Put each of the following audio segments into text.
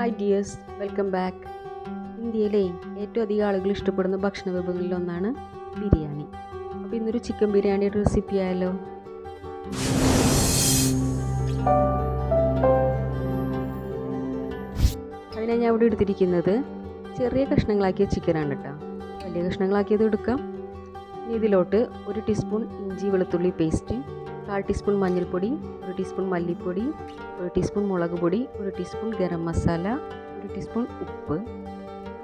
Hi dears welcome back ഇന്ത്യയിലെ ഏറ്റവും അധികം ആളുകൾ ഇഷ്ടപ്പെടുന്ന ഭക്ഷണ വിഭവങ്ങളിൽ ഒന്നാണ് ബിരിയാണി. അപ്പോൾ ഇന്നൊരു ചിക്കൻ ബിരിയാണിയുടെ റെസിപ്പി ആയാലോ അതിനാണ് ഞാൻ ഇവിടെ എടുത്തിരിക്കുന്നത് ചെറിയ കഷ്ണങ്ങളാക്കിയ ചിക്കനാണ് കേട്ടോ. വലിയ കഷ്ണങ്ങളാക്കിയത് എടുക്കാം. ഇതിലോട്ട് ഒരു ടീസ്പൂൺ ഇഞ്ചി വെളുത്തുള്ളി പേസ്റ്റ് കാൽ ടീസ്പൂൺ മഞ്ഞൾപ്പൊടി ഒരു ടീസ്പൂൺ മല്ലിപ്പൊടി ഒരു ടീസ്പൂൺ മുളക് പൊടി ഒരു ടീസ്പൂൺ ഗരം മസാല ഒരു ടീസ്പൂൺ ഉപ്പ്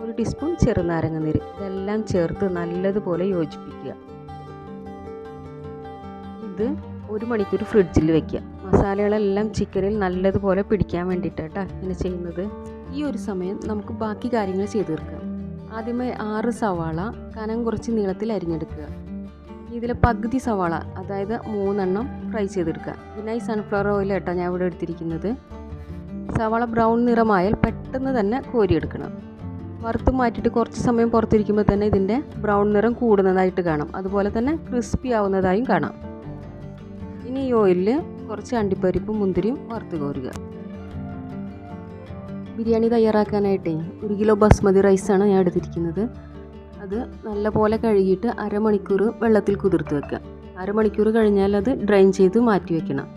ഒരു ടീസ്പൂൺ ചെറുനാരങ്ങ നീര്. ഇതെല്ലാം ചേർത്ത് നല്ലതുപോലെ യോജിപ്പിക്കുക. ഇത് ഒരു മണിക്കൂർ ഫ്രിഡ്ജിൽ വെക്കുക. മസാലകളെല്ലാം ചിക്കനിൽ നല്ലതുപോലെ പിടിക്കാൻ വേണ്ടിയിട്ടാണ് ഇങ്ങനെ ചെയ്യുന്നത്. ഈ ഒരു സമയം നമുക്ക് ബാക്കി കാര്യങ്ങൾ ചെയ്തു തീർക്കാം. ആദ്യമേ ആറ് സവാള കനം കുറച്ച് നീളത്തിൽ അരിഞ്ഞെടുക്കുക. ഇതിലെ പകുതി സവാള അതായത് മൂന്നെണ്ണം ഫ്രൈ ചെയ്തെടുക്കുക. ഇതിനായി സൺഫ്ലവർ ഓയിൽ കേട്ടോ ഞാൻ ഇവിടെ എടുത്തിരിക്കുന്നത്. സവാള ബ്രൗൺ നിറമായാൽ പെട്ടെന്ന് തന്നെ കോരിയെടുക്കണം. വറുത്ത് മാറ്റിയിട്ട് കുറച്ച് സമയം പുറത്തിരിക്കുമ്പോൾ തന്നെ ഇതിന്റെ ബ്രൗൺ നിറം കൂടുന്നതായിട്ട് കാണാം. അതുപോലെ തന്നെ ക്രിസ്പി ആവുന്നതായും കാണാം. ഇനി ഈ ഓയിലിൽ കുറച്ച് അണ്ടിപ്പരിപ്പും മുന്തിരിയും വറുത്ത് കോരുക. ബിരിയാണി തയ്യാറാക്കാനായിട്ടേ ഒരു കിലോ ബസ്മതി റൈസാണ് ഞാൻ എടുത്തിരിക്കുന്നത്. അത് നല്ലപോലെ കഴുകിയിട്ട് അരമണിക്കൂർ വെള്ളത്തിൽ കുതിർത്ത് വെക്കുക. അരമണിക്കൂർ കഴിഞ്ഞാൽ അത് ഡ്രൈൻ ചെയ്ത് മാറ്റി വെക്കണം.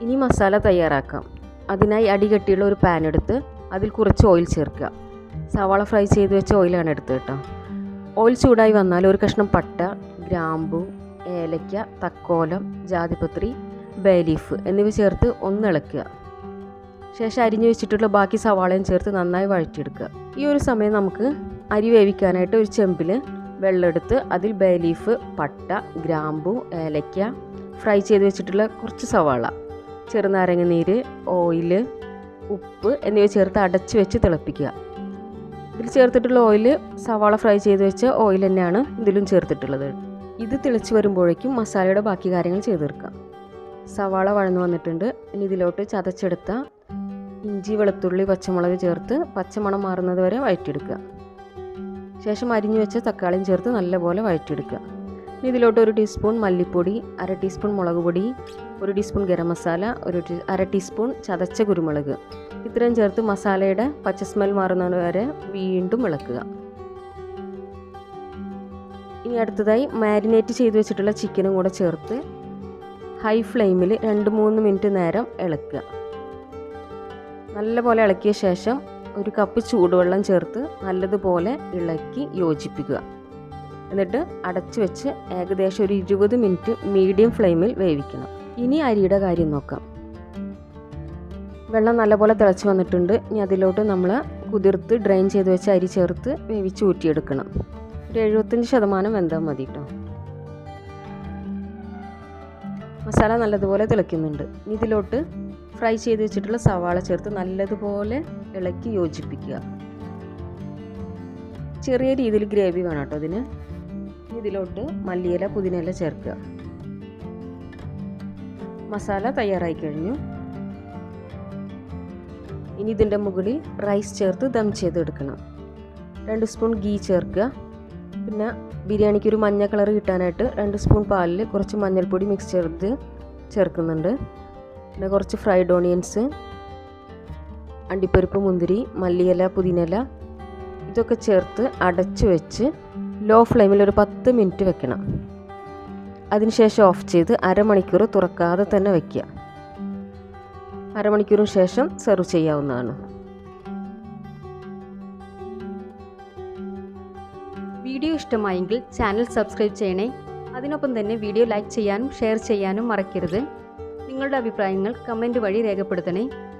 ഇനി മസാല തയ്യാറാക്കാം. അതിനായി അടികട്ടിയുള്ള ഒരു പാൻ എടുത്ത് അതിൽ കുറച്ച് ഓയിൽ ചേർക്കുക. സവാള ഫ്രൈ ചെയ്ത് വെച്ച ഓയിലാണ് എടുത്തത് കേട്ടോ. ഓയിൽ ചൂടായി വന്നാൽ ഒരു കഷ്ണം പട്ട ഗ്രാമ്പു ഏലയ്ക്ക തക്കോലം ജാതിപത്രി ബേ ലീഫ് എന്നിവ ചേർത്ത് ഒന്ന് ഇളക്കുക. ശേഷം അരിഞ്ഞു വെച്ചിട്ടുള്ള ബാക്കി സവാളയും ചേർത്ത് നന്നായി വഴറ്റിയെടുക്കുക. ഈ ഒരു സമയം നമുക്ക് അരി വേവിക്കാനായിട്ട് ഒരു ചെമ്പിൽ വെള്ളമെടുത്ത് അതിൽ ബേ ലീഫ് പട്ട ഗ്രാമ്പു ഏലയ്ക്ക ഫ്രൈ ചെയ്ത് വെച്ചിട്ടുള്ള കുറച്ച് സവാള ചെറുനാരങ്ങ നീര് ഓയിൽ ഉപ്പ് എന്നിവ ചേർത്ത് അടച്ച് വെച്ച് തിളപ്പിക്കുക. ഇതിൽ ചേർത്തിട്ടുള്ള ഓയിൽ സവാള ഫ്രൈ ചെയ്ത് വെച്ച ഓയിൽ തന്നെയാണ് ഇതിലും ചേർത്തിട്ടുള്ളത്. ഇത് തിളച്ച് വരുമ്പോഴേക്കും മസാലയുടെ ബാക്കി കാര്യങ്ങൾ ചെയ്ത് തീർക്കാം. സവാള വഴന്നു വന്നിട്ടുണ്ട്. ഇനി ഇതിലോട്ട് ചതച്ചെടുത്ത ഇഞ്ചി വെളുത്തുള്ളി പച്ചമുളക് ചേർത്ത് പച്ചമണം മാറുന്നത് വരെ വഴറ്റിയെടുക്കുക. ശേഷം അരിഞ്ഞു വെച്ച തക്കാളിയും ചേർത്ത് നല്ലപോലെ വഴറ്റിയെടുക്കുക. ഇനി ഇതിലോട്ട് ഒരു ടീസ്പൂൺ മല്ലിപ്പൊടി അര ടീസ്പൂൺ മുളക് പൊടി ഒരു ടീസ്പൂൺ ഗരം മസാല ഒരു അര ടീസ്പൂൺ ചതച്ച കുരുമുളക്. ഇത്രയും ചേർത്ത് മസാലയുടെ പച്ച സ്മെൽ മാറുന്നത് വരെ വീണ്ടും ഇളക്കുക. ഇനി അടുത്തതായി മാരിനേറ്റ് ചെയ്ത് വെച്ചിട്ടുള്ള ചിക്കനും കൂടെ ചേർത്ത് ഹൈ ഫ്ലെയിമിൽ രണ്ട് മൂന്ന് മിനിറ്റ് നേരം ഇളക്കുക. നല്ലപോലെ ഇളക്കിയ ശേഷം ഒരു കപ്പ് ചൂടുവെള്ളം ചേർത്ത് നല്ലതുപോലെ ഇളക്കി യോജിപ്പിക്കുക. എന്നിട്ട് അടച്ചു വെച്ച് ഏകദേശം ഒരു ഇരുപത് മിനിറ്റ് മീഡിയം ഫ്ലെയിമിൽ വേവിക്കണം. ഇനി അരിയുടെ കാര്യം നോക്കാം. വെള്ളം നല്ലപോലെ തിളച്ച് വന്നിട്ടുണ്ട്. ഇനി അതിലോട്ട് നമ്മൾ കുതിർത്ത് ഡ്രെയിൻ ചെയ്ത് വെച്ച് അരി ചേർത്ത് വേവിച്ച് ഊറ്റിയെടുക്കണം. ഒരു എഴുപത്തഞ്ച് ശതമാനം വെന്താൽ മതി കേട്ടോ മസാല നല്ലതുപോലെ തിളയ്ക്കുന്നുണ്ട്. ഇനി ഇതിലോട്ട് ഫ്രൈ ചെയ്ത് വെച്ചിട്ടുള്ള സവാള ചേർത്ത് നല്ലതുപോലെ ഇളക്കി യോജിപ്പിക്കുക. ചെറിയ രീതിയിൽ ഗ്രേവി വേണം കേട്ടോ അതിന്. ഇതിലോട്ട് മല്ലിയില പുതിനയില ചേർക്കുക. മസാല തയ്യാറായി കഴിഞ്ഞു. ഇനി ഇതിന്റെ മുകളിൽ റൈസ് ചേർത്ത് ദം ചെയ്തെടുക്കണം. രണ്ട് സ്പൂൺ ഗീ ചേർക്കുക. പിന്നെ ബിരിയാണിക്ക് ഒരു മഞ്ഞ കളർ കിട്ടാനായിട്ട് രണ്ട് സ്പൂൺ പാലിൽ കുറച്ച് മഞ്ഞൾപ്പൊടി മിക്സ് ചേർത്ത് ചേർക്കുന്നുണ്ട്. പിന്നെ കുറച്ച് ഫ്രൈഡ് ഓണിയൻസ് അണ്ടിപ്പരിപ്പ് മുന്തിരി മല്ലിയില പുതിനയില ഇതൊക്കെ ചേർത്ത് അടച്ചു വെച്ച് ലോ ഫ്ലെയിമിൽ ഒരു പത്ത് മിനിറ്റ് വെക്കണം. അതിനുശേഷം ഓഫ് ചെയ്ത് അരമണിക്കൂർ തുറക്കാതെ തന്നെ വയ്ക്കുക അരമണിക്കൂറിന് ശേഷം സെർവ് ചെയ്യാവുന്നതാണ്. വീഡിയോ ഇഷ്ടമായെങ്കിൽ ചാനൽ സബ്സ്ക്രൈബ് ചെയ്യണേ. അതിനൊപ്പം തന്നെ വീഡിയോ ലൈക്ക് ചെയ്യാനും ഷെയർ ചെയ്യാനും മറക്കരുത്. നിങ്ങളുടെ അഭിപ്രായങ്ങൾ കമന്റ് വഴി രേഖപ്പെടുത്തണേ.